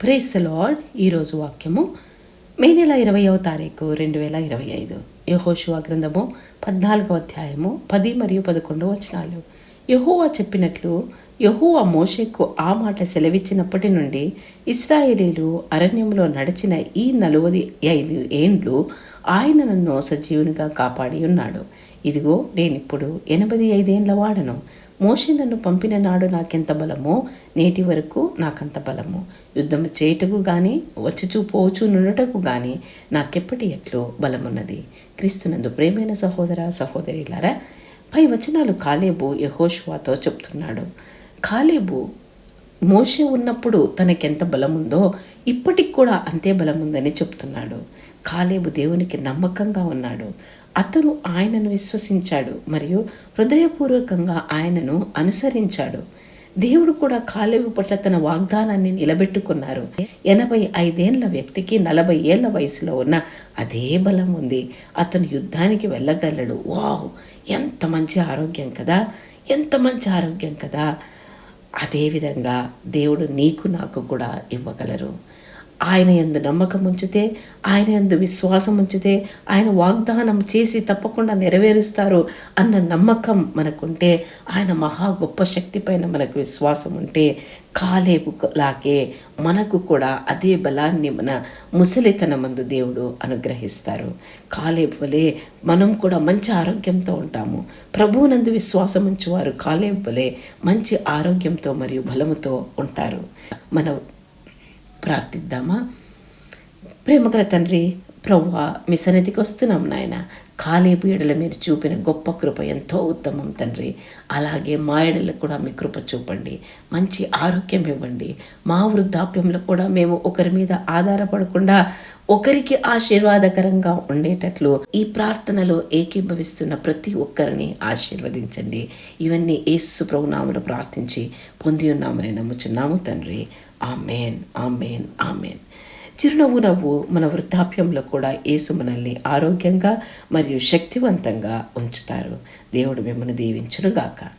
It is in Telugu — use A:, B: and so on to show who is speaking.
A: ప్రేస్ లార్డ్ ఈరోజు వాక్యము. మే నెల ఇరవయవ తారీఖు రెండు వేల ఇరవై ఐదు. యహోశువ గ్రంథము పద్నాలుగవ అధ్యాయము పది మరియు పదకొండు వచనాలు. యహోవా చెప్పినట్లు యహోవా మోషేకు ఆ మాట సెలవిచ్చినప్పటి నుండి ఇస్రాయేలీలు అరణ్యంలో నడిచిన ఈ నలువది ఐదు ఏండ్లు ఆయన నన్ను సజీవునిగా కాపాడి ఉన్నాడు. ఇదిగో నేనిప్పుడు ఎనభై ఐదేండ్ల వాడను. మోషే నన్ను పంపిన నాడు నాకెంత బలమో నేటి వరకు నాకంత బలము. యుద్ధము చేయుటకు గాని వచ్చుచూ పోచు నుండుటకు గాని నాకెప్పటి ఎట్లు బలమున్నది? క్రీస్తునందు ప్రేమైన సహోదర సహోదరిలారా పై వచనాలు కాలేబు యహోషువాతో చెప్తున్నాడు. కాలేబు మోషే ఉన్నప్పుడు తనకెంత బలముందో ఇప్పటికి కూడా అంతే బలముందని చెప్తున్నాడు. కాలేబు దేవునికి నమ్మకంగా ఉన్నాడు. అతను ఆయనను విశ్వసించాడు మరియు హృదయపూర్వకంగా ఆయనను అనుసరించాడు. దేవుడు కూడా కాలేబు పట్ల తన వాగ్దానాన్ని నిలబెట్టుకున్నారు. ఎనభై ఐదేళ్ళ వ్యక్తికి నలభై ఏళ్ళ వయసులో ఉన్న అదే బలం ఉంది. అతను యుద్ధానికి వెళ్ళగలడు. వావ్! ఎంత మంచి ఆరోగ్యం కదా! ఎంత మంచి ఆరోగ్యం కదా! అదేవిధంగా దేవుడు నీకు నాకు కూడా ఇవ్వగలరు. ఆయన ఎందు నమ్మకం ఉంచితే ఆయన ఎందు విశ్వాసం ఉంచితే ఆయన వాగ్దానం చేసి తప్పకుండా నెరవేరుస్తారు అన్న నమ్మకం మనకుంటే ఆయన మహా గొప్ప శక్తి పైన మనకు విశ్వాసం ఉంటే కాలేపు లాగే మనకు కూడా అదే బలాన్ని మన ముసలితన మందు దేవుడు అనుగ్రహిస్తారు. కాలేపు వలె మనం కూడా మంచి ఆరోగ్యంతో ఉంటాము. ప్రభువునందు విశ్వాసం ఉంచేవారు కాలేపు వలె మంచి ఆరోగ్యంతో మరియు బలముతో ఉంటారు. మన ప్రార్థిద్దామా? ప్రేమగల తండ్రి ప్రవ్వా మీ సన్నిధికి వస్తున్నాం నాయన. కాలేపు ఎడల మీరు చూపిన గొప్ప కృప ఎంతో ఉత్తమం తండ్రి. అలాగే మా ఎడలకు కూడా మీ కృప చూపండి. మంచి ఆరోగ్యం ఇవ్వండి. మా వృద్ధాప్యంలో కూడా మేము ఒకరి మీద ఆధారపడకుండా ఒకరికి ఆశీర్వాదకరంగా ఉండేటట్లు ఈ ప్రార్థనలో ఏకీభవిస్తున్న ప్రతి ఒక్కరిని ఆశీర్వదించండి. ఇవన్నీ ఏసు ప్రభునామను ప్రార్థించి పొంది ఉన్నామని నమ్ముచున్నాము తండ్రి. Amen amen amen. చిరునవ్వు నవ్వు మన వృద్ధాప్యంలో కూడా యేసు మనల్ని ఆరోగ్యంగా మరియు శక్తివంతంగా ఉంచుతారు. దేవుడు మిమ్మల్ని దీవించునుగాక.